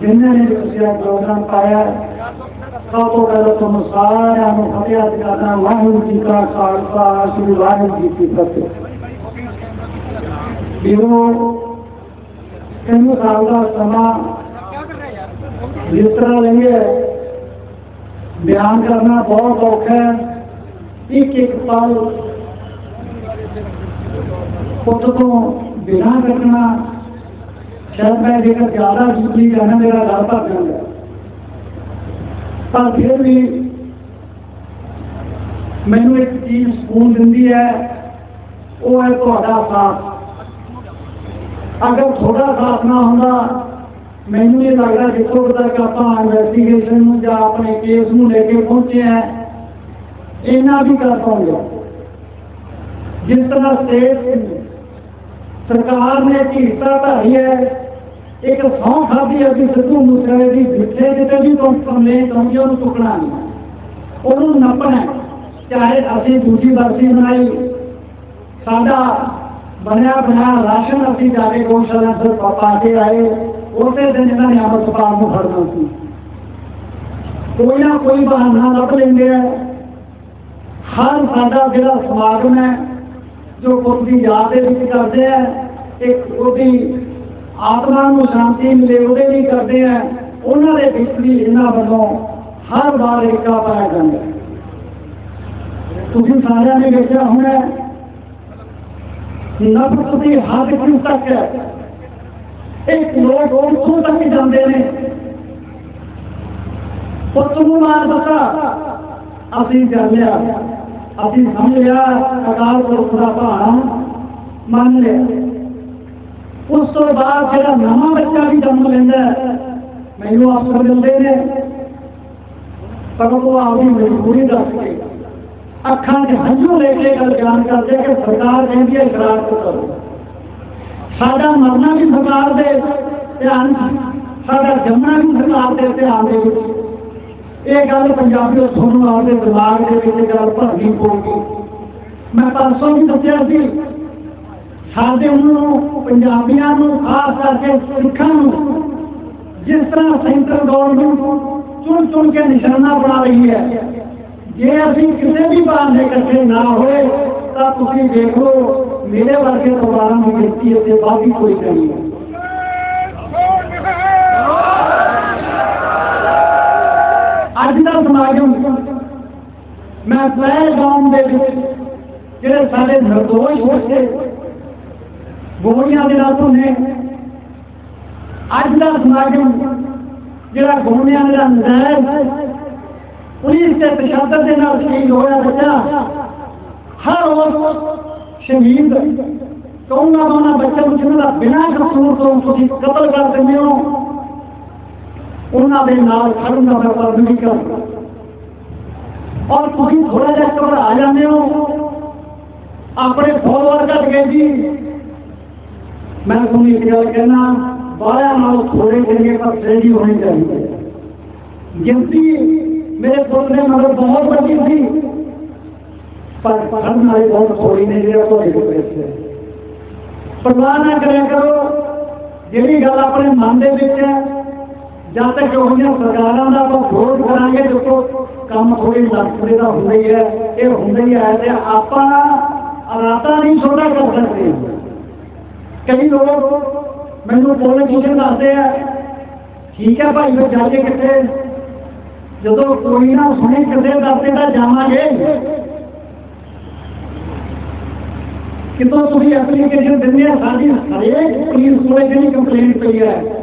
ਵੀਰ police ਪ੍ਰਸ਼ਾਸਨ ਜਿਨ੍ਹਾਂ ਨੇ ਤੁਸੀਂ ਇਹ ਪ੍ਰੋਗਰਾਮ ਪਾਇਆ ਸਭ ਤੋਂ ਪਹਿਲਾਂ ਤੁਹਾਨੂੰ ਸਾਰਿਆਂ ਨੂੰ ਫਤਿਹ ਕਰਦਾ ਵਾਹਿਗੁਰੂ ਜੀ ਕਾ ਖਾਲਸਾ ਸ੍ਰੀ ਵਾਹਿਗੁਰੂ ਜੀ ਕੀ ਫਤਿਹ ਵੀਰੋ ਇਹਨੂੰ ਸਾਲ ਦਾ ਸਮਾਂ ਜਿਸ ਤਰ੍ਹਾਂ ਲੰਘਿਆ ਬਿਆਨ ਕਰਨਾ ਬਹੁਤ ਔਖਾ ਹੈ ਇੱਕ ਇੱਕ ਪਲ ਪੁੱਤ ਤੋਂ ਬਿਨਾਂ ਕੱਟਣਾ ਸ਼ਾਇਦ ਮੈਂ ਜੇਕਰ ਜ਼ਿਆਦਾ ਜ਼ਰੂਰੀ ਰਹਿਣਾ ਮੇਰਾ ਗੱਲ ਭਰ ਜਾਂਦਾ ਪਰ ਫਿਰ ਵੀ ਮੈਨੂੰ ਇੱਕ ਚੀਜ਼ ਸਕੂਨ ਦਿੰਦੀ ਹੈ, ਉਹ ਹੈ ਤੁਹਾਡਾ ਸਾਥ। ਅਗਰ ਤੁਹਾਡਾ ਸਾਥ ਨਾ ਹੁੰਦਾ, ਮੈਨੂੰ ਇਹ ਲੱਗਦਾ ਜਿੱਥੋਂ ਤੱਕ ਆਪਾਂ ਇਨਵੈਸਟੀਗੇਸ਼ਨ ਨੂੰ ਜਾਂ ਆਪਣੇ ਕੇਸ ਨੂੰ ਲੈ ਕੇ ਪਹੁੰਚੇ ਆ ਇਹਨਾਂ ਵੀ ਕਰ ਪਾਉਂਗੇ। ਜਿਸ ਤਰ੍ਹਾਂ ਸਟੇਟ ਸਰਕਾਰ ਨੇ ਢੀਟਾ ਧਾਰੀ ਹੈ ਇੱਕ ਸੌਂ ਖਾਦੀ ਹੈ ਕਿ ਸਿੱਧੂ ਮੂਸੇਵਾਲੇ ਦੀ ਜਿੱਥੇ ਜਿੱਥੇ ਵੀ ਕੰਪਲੇਂਟ ਆਉਂਦੀ ਉਹਨੂੰ ਚੁੱਕਣਾ ਨਹੀਂ ਉਹਨੂੰ ਨੱਪਣਾ ਹੈ। ਚਾਹੇ ਅਸੀਂ ਦੂਜੀ ਵਰਸੀ ਬਣਾਈ ਸਾਡਾ ਬਣਿਆ ਬਣਾਇਆ ਰਾਸ਼ਨ ਅਸੀਂ ਜਾ ਕੇ ਗੋਸ਼ਾਲਾ ਤੋਂ ਪਾ- ਪਾ ਕੇ ਆਏ ਉਸੇ ਦਿਨ ਇਹਨਾਂ ਨੇ ਅਮਰਪਾਲ ਨੂੰ ਫੜਨਾ ਸੀ ਕੋਈ ਨਾ ਕੋਈ ਬਹਾਨਾ ਲੱਭ ਲੈਂਦੇ ਆ ਹਰ ਸਾਡਾ ਜਿਹੜਾ ਸਮਾਗਮ ਹੈ ਜੋ ਪੁੱਤ ਦੀ ਯਾਦ ਦੇ ਵਿੱਚ ਕਰਦੇ ਆ, ਇੱਕ ਉਹਦੀ ਆਤਮਾ ਨੂੰ ਸ਼ਾਂਤੀ ਮਿਲੇ, ਉਹਦੇ ਲਈ ਕਰਦੇ ਆ, ਉਹਨਾਂ ਦੇ ਵਿੱਚ ਵੀ ਇਹਨਾਂ ਵੱਲੋਂ ਹਰ ਵਾਰ ਏਕਾ ਪਾਇਆ ਜਾਂਦਾ ਤੁਸੀਂ ਸਾਰਿਆਂ ਨੇ ਵੇਖਿਆ ਹੋਣਾ ਨਫ਼ਰਤ ਦੀ ਹੱਦ ਕਿਉਂ ਤੱਕ ਹੈ। ਇੱਕ ਲੋਕ ਉੱਥੋਂ ਤੱਕ ਜਾਂਦੇ ਨੇ। ਪੁੱਤ ਨੂੰ ਮਾਰ ਬਤਾ ਅਸੀਂ ਜਾਣਿਆ ਅਸੀਂ ਸਮਝ ਲਿਆ ਅਕਾਲ ਪੁਰਖ ਦਾ ਭਾਣਾ ਮੰਨ ਲਿਆ ਉਸ ਤੋਂ ਬਾਅਦ ਜਿਹੜਾ ਨਵਾਂ ਬੱਚਾ ਵੀ ਜਨਮ ਲੈਂਦਾ ਹੈ, ਮੈਨੂੰ ਅਫਸਰ ਮਿਲਦੇ ਨੇ ਪਰ ਉਹ ਆਪਦੀ ਮਜਬੂਰੀ ਦੱਸ ਕੇ ਅੱਖਾਂ 'ਚ ਹੰਝੂ ਲੈ ਕੇ ਗੱਲ ਬਿਆਨ ਕਰਦੇ ਕਿ ਸਰਕਾਰ ਕਹਿੰਦੀ ਹੈ ਇਕਰਾਰ ਕਰੋ ਸਾਡਾ ਮਰਨਾ ਵੀ ਸਰਕਾਰ ਦੇ ਧਿਆਨ 'ਚ, ਸਾਡਾ ਜੰਮਣਾ ਵੀ ਸਰਕਾਰ ਦੇ ਧਿਆਨ ਦੇ ਵਿੱਚ ਇਹ ਗੱਲ ਪੰਜਾਬੀਓ ਤੁਹਾਨੂੰ ਆਪਦੇ ਦਿਮਾਗ ਦੇ ਵਿੱਚ ਇਹ ਗੱਲ ਭਰਨੀ ਪਊਗੀ। ਮੈਂ ਪਰਸੋਂ ਵੀ ਦੱਸਿਆ ਸੀ, ਸਾਡੇ ਨੂੰ ਪੰਜਾਬੀਆਂ ਨੂੰ, ਖਾਸ ਕਰਕੇ ਸਿੱਖਾਂ ਨੂੰ ਜਿਸ ਤਰ੍ਹਾਂ ਸੈਂਟਰ ਗਵਰਨਮੈਂਟ ਚੁਣ ਚੁਣ ਕੇ ਨਿਸ਼ਾਨਾ ਬਣਾ ਰਹੀ ਹੈ, ਜੇ ਅਸੀਂ ਕਿਸੇ ਵੀ ਬਹਾਨੇ ਇਕੱਠੇ ਨਾ ਹੋਏ, ਤਾਂ ਤੁਸੀਂ ਦੇਖੋ, ਮੇਰੇ ਵਰਗੇ ਪਰਿਵਾਰਾਂ ਨੂੰ ਗਿਣਤੀ ਇੱਥੇ ਬਾਕੀ ਕੋਈ ਨਹੀਂ ਹੈ। سماگم میں پہلگام دے جڑے سارے نردوش ہو سکے گوڑیاں دے راتوں نے اج کا سماگم جڑا گوڑیاں کا نظر پولیس کے پرشاسن کے نام شہید ہوا بچہ ہر اور شہید۔ کہوں گا بچہ بچہ کا بنا قصور تو قتل کر دیں ਉਹਨਾਂ ਦੇ ਨਾਲ ਖੜਨ ਦਾ ਵਪਾਰ ਨਹੀਂ ਕਰ ਔਰ ਤੁਸੀਂ ਥੋੜਾ ਜਿਹਾ ਘਬਰਾ ਜਾਂਦੇ ਹੋ। ਆਪਣੇ ਫੋਲੋਅਰ ਘਟ ਗਏ ਜੀ। ਮੈਂ ਤੁਹਾਨੂੰ ਇੱਕ ਗੱਲ ਕਹਿਣਾ ਬਾਰਿਆਂ ਨਾਲ ਥੋੜੇ ਚੰਗੇ ਪਰ ਸਹੀ ਹੋਣੀ ਚਾਹੀਦੀ। ਹੈ ਗਿਣਤੀ ਮੇਰੇ ਪੁੱਤ ਦੇ ਮਗਰ ਬਹੁਤ ਵੱਡੀ ਸੀ। ਪਰ ਪੜਨ ਵਾਲੇ ਬਹੁਤ ਥੋੜੀ ਨੇ ਜਿਹੜਾ ਤੁਹਾਡੇ ਕੋਲ ਪੈਸੇ ਪਰਵਾਹ ਨਾ ਕਰਿਆ ਕਰੋ। ਜਿਹੜੀ ਗੱਲ ਆਪਣੇ ਮਨ ਦੇ ਵਿੱਚ ਹੈ ਜਦ ਤੱਕ ਉਹਦੀਆਂ ਸਰਕਾਰਾਂ ਦਾ ਆਪਾਂ ਵਿਰੋਧ ਕਰਾਂਗੇ, ਦੇਖੋ, ਕੰਮ ਥੋੜੀ ਲੱਗਦੇ ਦਾ ਹੁੰਦਾ ਹੀ ਹੈ ਇਹ ਹੁੰਦਾ ਹੀ ਹੈ ਤੇ ਆਪਾਂ ਰਾਤਾਂ ਨਹੀਂ ਛੋਟਾ ਕਰ ਸਕਦੇ ਕਈ ਲੋਕ ਮੈਨੂੰ ਬੋਲੇ ਪੁੱਛਣ ਦੱਸਦੇ ਆ, ਠੀਕ ਹੈ ਭਾਈ ਉਹ ਜਾ ਕੇ ਕਿੱਥੇ? ਜਦੋਂ ਕੋਈ ਨਾ ਸੁਣੇ ਕਿਤੇ ਦੱਸਦੇ ਤਾਂ ਜਾਵਾਂਗੇ। ਕਿਤੋਂ ਤੁਸੀਂ ਐਪਲੀਕੇਸ਼ਨ ਦਿੰਦੇ ਆ, ਸਾਡੀ ਹਰੇਕ ਪੁਲਿਸ ਕੋਲੇ ਜਿਹੜੀ ਕੰਪਲੇਂਟ ਪਈ ਹੈ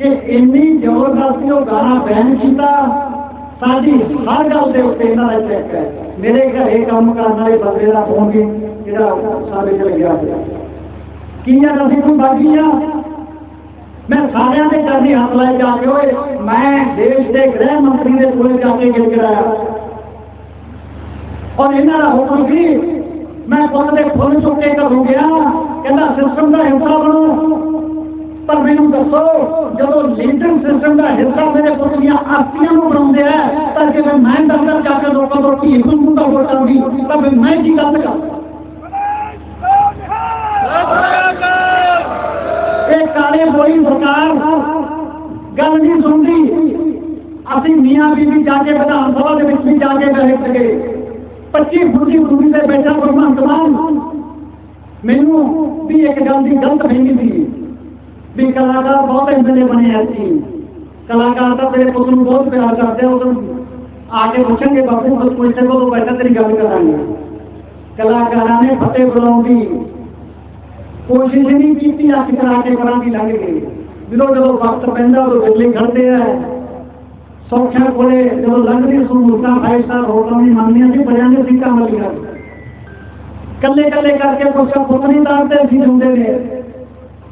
ਹੈ ਕਿ ਇੰਨੀ ਜ਼ਬਰਦਸਤੀ ਉਹ ਗਾਣਾ ਬੈਨ ਕੀਤਾ ਸਾਡੀ ਹਰ ਗੱਲ ਦੇ ਉੱਤੇ ਇਹਨਾਂ ਦਾ ਚੈੱਕ ਹੈ ਮੇਰੇ ਘਰੇ ਕੰਮ ਕਰਨ ਵਾਲੇ ਬੰਦੇ ਦਾ ਫੋਨ ਵੀ ਜਿਹੜਾ ਸਾਡੇ ਚਲੇ ਗਿਆ ਕੀ ਆ ਅਸੀਂ ਕੋਈ ਬਾਗੀ ਆ ਮੈਂ ਸਾਰਿਆਂ ਦੇ ਕਰਨੀ ਹੱਥ ਲਾਏ ਜਾ ਕੇ ਓਏ ਮੈਂ ਦੇਸ਼ ਦੇ ਗ੍ਰਹਿ ਮੰਤਰੀ ਦੇ ਕੋਲ ਜਾ ਕੇ ਗਿਲ ਕਰਾਇਆ ਔਰ ਇਹਨਾਂ ਦਾ ਹੁਕਮ ਸੀ ਮੈਂ ਪੁੱਤ ਦੇ ਫੁੱਲ ਚੁੱਕ ਕੇ ਘਰੋਂ ਗਿਆ ਕਹਿੰਦਾ ਸਿਸਟਮ ਦਾ ਹਿੱਸਾ ਬਣੋ ਪਰ ਮੈਨੂੰ ਦੱਸੋ, ਜਦੋਂ ਲੀਡਰ ਸਿਸਟਮ ਦਾ ਹਿੱਸਾ ਮੇਰੇ ਪੁੱਤ ਦੀਆਂ ਆਸਤੀਆਂ ਨੂੰ ਬਣਾਉਂਦੇ ਆ, ਤਾਂ ਜੇ ਮੈਂ ਦਫ਼ਤਰ ਜਾ ਕੇ ਲੋਕਾਂ ਤੋਂ ਕੀ ਹੁਕਮ ਦਾ ਵੋਟਾਂਗੀ ਤਾਂ ਫਿਰ ਮੈਂ ਕੀ ਗੱਲ ਕਰਾਂ? ਇਹ ਕਾਲੇ ਬੋਈ ਸਰਕਾਰ ਗੱਲ ਨਹੀਂ ਸੁਣਦੀ। ਅਸੀਂ ਮੀਆਂ ਬੀਬੀ ਜਾ ਕੇ ਵਿਧਾਨ ਸਭਾ ਦੇ ਵਿੱਚ ਵੀ ਜਾ ਕੇ ਬੈਠ ਗਏ 25 ਫੁੱਟ ਦੀ ਦੂਰੀ ਤੇ ਬੈਠਾ ਭਗਵੰਤ ਮਾਨ। ਮੈਨੂੰ ਵੀ ਇੱਕ ਗੱਲ ਦੀ ਗਲਤ ਫਹਿਮੀ ਸੀ। ਵੀ ਕਲਾਕਾਰ ਬਹੁਤ ਇੰਦਲੇ ਬਣੇ ਆ ਸੀ ਕਲਾਕਾਰ ਤਾਂ ਤੇਰੇ ਪੁੱਤ ਨੂੰ ਬਹੁਤ ਪਿਆਰ ਕਰਦੇ ਆ ਉਦੋਂ ਆ ਕੇ ਪੁੱਛਣਗੇ ਬਾਪੂ ਬਸ ਪੁੱਛੇ ਕੋਲ ਬੈਠਾ, ਤੇਰੀ ਗੱਲ ਕਰਾਂਗੇ। ਕਲਾਕਾਰਾਂ ਨੇ ਫਤਿਹ ਬੁਲਾਉਣ ਦੀ ਕੋਸ਼ਿਸ਼ ਨਹੀਂ ਕੀਤੀ ਅੱਖ ਕਰਾ ਕੇ ਕਰਾਂ ਦੀ ਲੰਘ ਗਈ ਜਦੋਂ ਜਦੋਂ ਵਕਤ ਪੈਂਦਾ, ਉਦੋਂ ਬਿਜਲੀ ਖੜਦੇ ਆ। ਸੌਖਿਆ ਕੋਲੇ ਜਦੋਂ ਲੰਘਦੀ ਸਹੂਲਤਾਂ ਫਾਈਵ ਸਟਾਰ ਹੋਟਲਾਂ ਦੀ ਮੰਨਦੇ ਸੀ ਬੜਿਆਂ ਦੇ ਸੀਟਾਂ ਮਿਲੀਆਂ ਕੱਲੇ ਕੱਲੇ ਕਰਕੇ ਕੁਛ ਪੁੱਤ ਨਹੀਂ ਤਾਰਦੇ ਸੀ ਹੁੰਦੇ ਹੁੰਦੇ ਨੇ।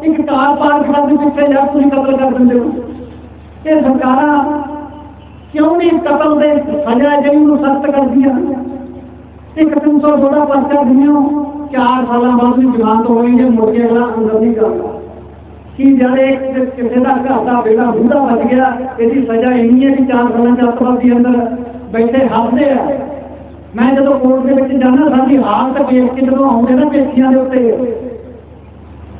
ਖੂਨ ਇੱਕ ਕਾਰ ਪਾਰਕ ਦਾ ਵੀ ਪਿੱਛੇ ਜਾ ਤੁਸੀਂ ਕਤਲ ਕਰ ਦਿੰਦੇ ਹੋ। ਇਹ ਸਰਕਾਰਾਂ ਕਿਉਂ ਨਹੀਂ ਕਤਲ ਦੇ ਸਜ਼ਾ ਜਿਹੜੀ ਨੂੰ ਸਖਤ ਕਰਦੀਆਂ। ਇੱਕ 316 ਪਰਚਾ ਦਿਨੋਂ 4 ਸਾਲਾਂ ਬਾਅਦ ਵੀ ਜਵਾਨ ਤੋਂ ਹੋਈ ਜੇ ਮੁੜ ਕੇ ਅਗਲਾ ਅੰਦਰ ਨਹੀਂ ਕਰਦਾ ਕਿ ਜਿਹੜੇ ਕਿਸੇ ਦਾ ਘਰ ਦਾ ਬੇੜਾ ਬੁੱਢਾ ਵੱਜ ਗਿਆ, ਇਹਦੀ ਸਜ਼ਾ ਇੰਨੀ ਹੈ ਕਿ 4 ਸਾਲਾਂ ਚ ਅੱਤਵਾਦੀ ਅੰਦਰ। ਬੈਠੇ ਹੱਸਦੇ ਆ। ਮੈਂ ਜਦੋਂ ਕੋਰਟ ਦੇ ਵਿੱਚ ਜਾਂਦਾ ਸਾਡੀ ਹਾਲਤ ਵੇਖ ਕੇ ਜਦੋਂ ਆਉਂਦੇ ਨਾ ਪੇਸ਼ੀਆਂ ਦੇ ਉੱਤੇ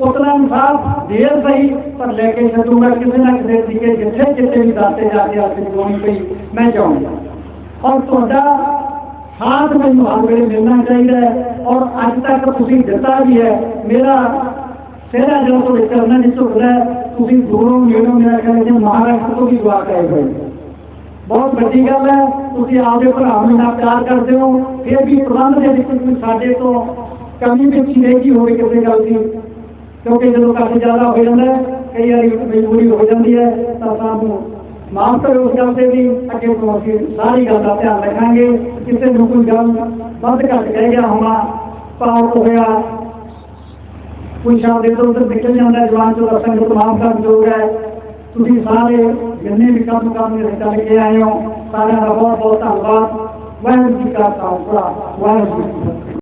اتنا انصاف، دیر سہی پر لیکن حکومت کسی نہ کسی طریقے جتنے جتنے بھی دستے جاتے آتے دونوں پہ میں چاہوں گا۔ اور تا ہاتھ میں محاورے ملنا چاہیے اور اج تک تھی دتا بھی ہے۔ میرا سہرا جو تو کرنا نہیں چل رہا ہے تھی دوروں میڑوں میرا کہہ جی مہاراشٹر کو بھی دعا کرے ہوئے بہت ویڈی گل ہے تھی آپ کے بھرا پیار کرتے ہو، پھر بھی پرانے کے سارے تو کمی بھی چیز ہوگی کسی گل کی۔ کیونکہ جب کافی زیادہ ہو جاتا ہے کئی بار مجبوری ہو جاتی ہے تو سب معاف کرو اس گل سے بھی اگے تو ساری گل کا دھیان رکھیں گے کسی نے کوئی گل بند کر رہ گیا ہونا پاؤ ہو گیا کوئی شام ادھر ادھر نکل جانا ہے جوان چو رسم کو معاف کر دو تھی سارے جن بھی کم کام کر کے آئے ہو سارا کا بہت بہت دھنیہ واحر جی کا ساتھ واحر جی